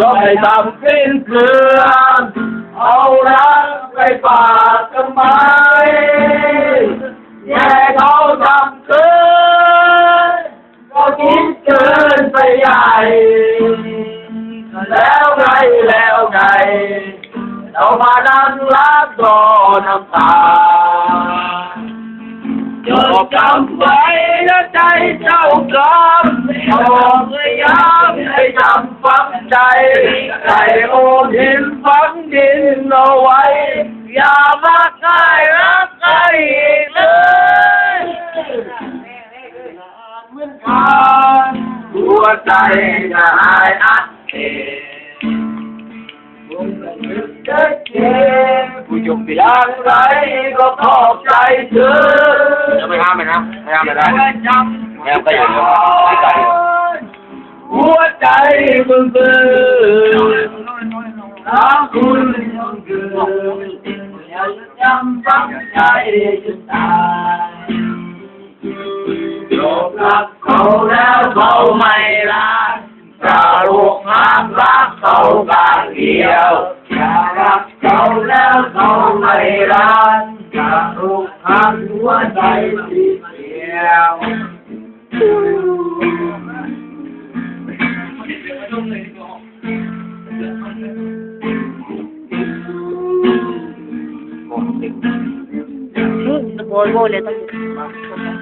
ยอมให้ทำสิ้นเปลืองเอารักไปฝากทำไมแย่เขาทำเกินก็คิดเกินไปใหญ่ แล้วไงแล้วไง เรามานั่งรักรอน้ำตา จดจำไว้นะใจเจ้ากรรมขอพยายามให้จำฝังใจใส่โอมหินฝังดินเอาไว้ อย่ามาใกล้รักใครอีกเลยเหมือนกันหัวใจจะหายอัดเผู้ชมอย่างไรก็ขอบใจเธอ ห้ามมันะไม่ห้ามมันได้ไม่ห้ามก็อย่างเดียวไม่ไกลหัวใจมึงเบื่อรักคุณยังเกินยังจำฝังใจจนตายยอมรักเขาแล้วเขาไม่รักจะลูกห้ามรักเขากางเดียวอย่ารัก เขาแล้วเขาไม่รักจะลูกห้ามหัวใจสีเดียวโบยโบยเลยต้อง